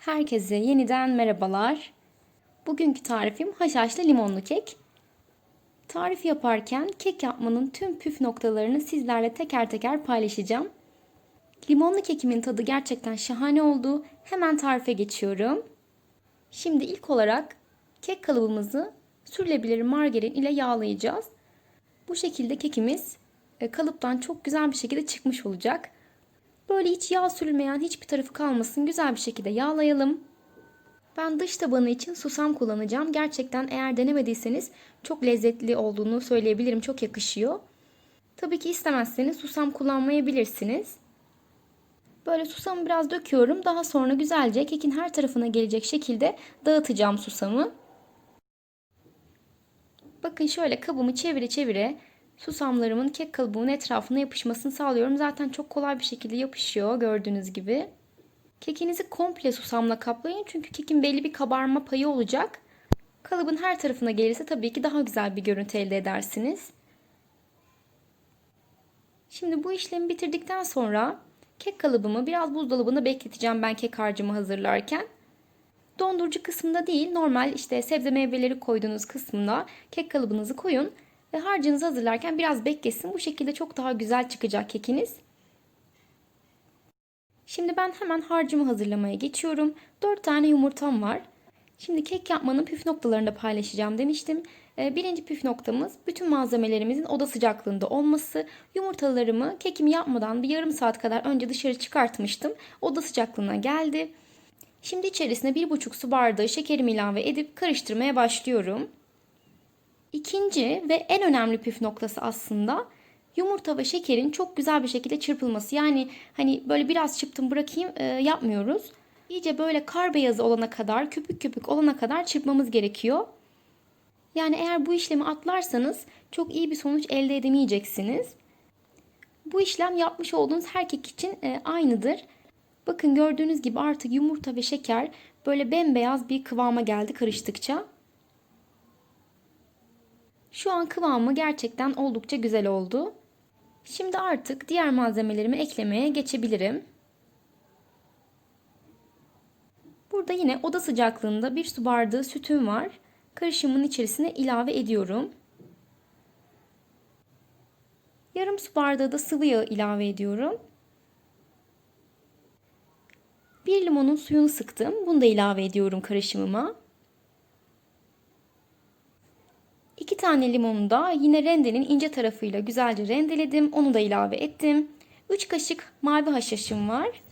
Herkese yeniden merhabalar. Bugünkü tarifim haşhaşlı limonlu kek. Tarif yaparken kek yapmanın tüm püf noktalarını sizlerle teker teker paylaşacağım. Limonlu kekimin tadı gerçekten şahane oldu. Hemen tarife geçiyorum. Şimdi ilk olarak kek kalıbımızı sürülebilir margarin ile yağlayacağız. Bu şekilde kekimiz e, kalıptan çok güzel bir şekilde çıkmış olacak. Böyle hiç yağ sürülmeyen hiçbir tarafı kalmasın güzel bir şekilde yağlayalım. Ben dış tabanı için susam kullanacağım. Gerçekten eğer denemediyseniz çok lezzetli olduğunu söyleyebilirim. Çok yakışıyor. Tabii ki istemezseniz susam kullanmayabilirsiniz. Böyle susamı biraz döküyorum. Daha sonra güzelce kekin her tarafına gelecek şekilde dağıtacağım susamı. Bakın şöyle kabımı çevire çevire susamlarımın kek kalıbımın etrafına yapışmasını sağlıyorum. Zaten çok kolay bir şekilde yapışıyor gördüğünüz gibi. Kekinizi komple susamla kaplayın çünkü kekin belli bir kabarma payı olacak. Kalıbın her tarafına gelirse tabii ki daha güzel bir görüntü elde edersiniz. Şimdi bu işlemi bitirdikten sonra kek kalıbımı biraz buzdolabında bekleteceğim ben kek harcımı hazırlarken. Dondurucu kısmında değil normal işte sebze meyveleri koyduğunuz kısmında kek kalıbınızı koyun. Ve harcınızı hazırlarken biraz beklesin. Bu şekilde çok daha güzel çıkacak kekiniz. Şimdi ben hemen harcımı hazırlamaya geçiyorum. 4 tane yumurtam var. Şimdi kek yapmanın püf noktalarını da paylaşacağım demiştim. Birinci püf noktamız bütün malzemelerimizin oda sıcaklığında olması. Yumurtalarımı kekimi yapmadan bir yarım saat kadar önce dışarı çıkartmıştım. Oda sıcaklığına geldi. Şimdi içerisine 1,5 su bardağı şekerimi ilave edip karıştırmaya başlıyorum. İkinci ve en önemli püf noktası aslında yumurta ve şekerin çok güzel bir şekilde çırpılması. Yani hani böyle biraz çırptım bırakayım e, yapmıyoruz. İyice böyle kar beyazı olana kadar, köpük köpük olana kadar çırpmamız gerekiyor. Yani eğer bu işlemi atlarsanız çok iyi bir sonuç elde edemeyeceksiniz. Bu işlem yapmış olduğunuz her kek için e, aynıdır. Bakın gördüğünüz gibi artık yumurta ve şeker böyle bembeyaz bir kıvama geldi karıştıkça. Şu an kıvamı gerçekten oldukça güzel oldu. Şimdi artık diğer malzemelerimi eklemeye geçebilirim. Burada yine oda sıcaklığında bir su bardağı sütüm var. Karışımın içerisine ilave ediyorum. Yarım su bardağı da sıvı yağ ilave ediyorum. Bir limonun suyunu sıktım. Bunu da ilave ediyorum karışımıma. 2 tane limonu da yine rendenin ince tarafıyla güzelce rendeledim. Onu da ilave ettim. 3 kaşık mavi haşhaşım var.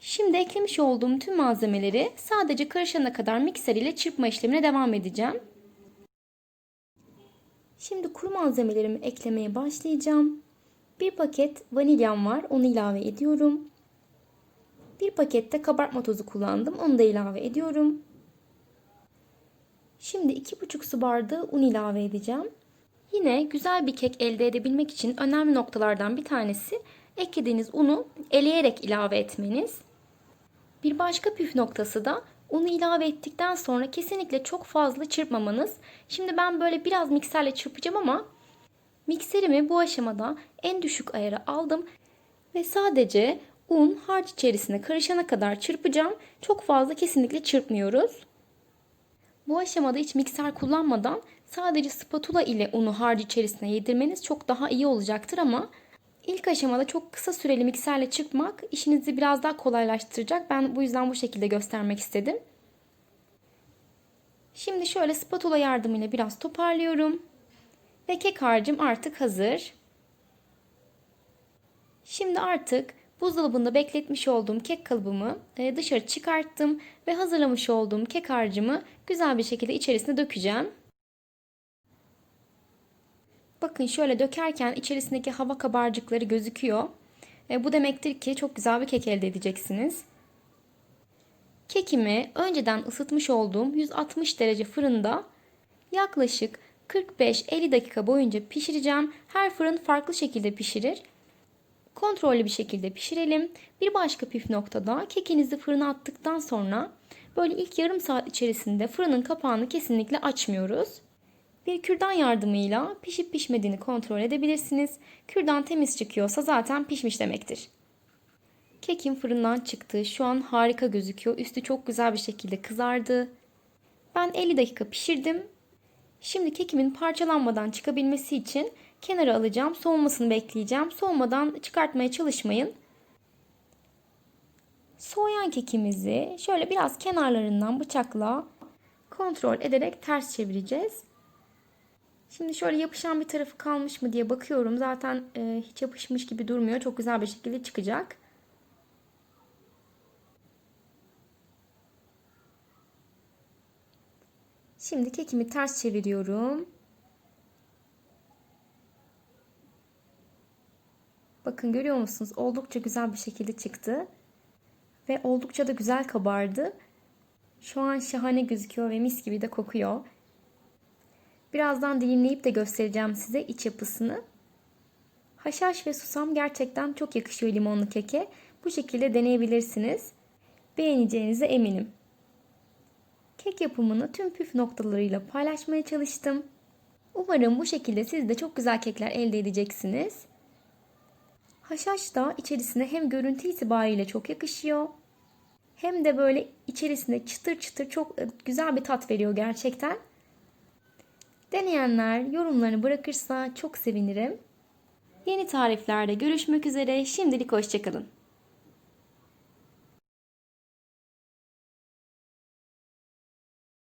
Şimdi eklemiş olduğum tüm malzemeleri sadece karışana kadar mikser ile çırpma işlemine devam edeceğim. Şimdi kuru malzemelerimi eklemeye başlayacağım. Bir paket vanilyam var. Onu ilave ediyorum. Bir pakette kabartma tozu kullandım. Onu da ilave ediyorum. Şimdi 2,5 su bardağı un ilave edeceğim. Yine güzel bir kek elde edebilmek için önemli noktalardan bir tanesi eklediğiniz unu eleyerek ilave etmeniz. Bir başka püf noktası da unu ilave ettikten sonra kesinlikle çok fazla çırpmamanız. Şimdi ben böyle biraz mikserle çırpacağım ama mikserimi bu aşamada en düşük ayara aldım ve sadece un harç içerisine karışana kadar çırpacağım. Çok fazla kesinlikle çırpmıyoruz. Bu aşamada hiç mikser kullanmadan sadece spatula ile unu harcı içerisine yedirmeniz çok daha iyi olacaktır ama ilk aşamada çok kısa süreli mikserle çıkmak işinizi biraz daha kolaylaştıracak. Ben bu yüzden bu şekilde göstermek istedim. Şimdi şöyle spatula yardımıyla biraz toparlıyorum. Ve kek harcım artık hazır. Şimdi artık Buzdolabında bekletmiş olduğum kek kalıbımı e, dışarı çıkarttım ve hazırlamış olduğum kek harcımı güzel bir şekilde içerisine dökeceğim. Bakın şöyle dökerken içerisindeki hava kabarcıkları gözüküyor. E, bu demektir ki çok güzel bir kek elde edeceksiniz. Kekimi önceden ısıtmış olduğum 160 derece fırında yaklaşık 45-50 dakika boyunca pişireceğim. Her fırın farklı şekilde pişirir. Kontrollü bir şekilde pişirelim. Bir başka püf noktada kekinizi fırına attıktan sonra böyle ilk yarım saat içerisinde fırının kapağını kesinlikle açmıyoruz. Bir kürdan yardımıyla pişip pişmediğini kontrol edebilirsiniz. Kürdan temiz çıkıyorsa zaten pişmiş demektir. Kekim fırından çıktı. Şu an harika gözüküyor. Üstü çok güzel bir şekilde kızardı. Ben 50 dakika pişirdim. Şimdi kekimin parçalanmadan çıkabilmesi için kenara alacağım. Soğumasını bekleyeceğim. Soğumadan çıkartmaya çalışmayın. Soğuyan kekimizi şöyle biraz kenarlarından bıçakla kontrol ederek ters çevireceğiz. Şimdi şöyle yapışan bir tarafı kalmış mı diye bakıyorum. Zaten e, hiç yapışmış gibi durmuyor. Çok güzel bir şekilde çıkacak. Şimdi kekimi ters çeviriyorum. Bakın görüyor musunuz? Oldukça güzel bir şekilde çıktı. Ve oldukça da güzel kabardı. Şu an şahane gözüküyor ve mis gibi de kokuyor. Birazdan dilimleyip de göstereceğim size iç yapısını. Haşhaş ve susam gerçekten çok yakışıyor limonlu keke. Bu şekilde deneyebilirsiniz. Beğeneceğinize eminim. Kek yapımını tüm püf noktalarıyla paylaşmaya çalıştım. Umarım bu şekilde siz de çok güzel kekler elde edeceksiniz. Haşhaş da içerisine hem görüntü itibariyle çok yakışıyor. Hem de böyle içerisinde çıtır çıtır çok e, güzel bir tat veriyor gerçekten. Deneyenler yorumlarını bırakırsa çok sevinirim. Yeni tariflerde görüşmek üzere. Şimdilik hoşçakalın.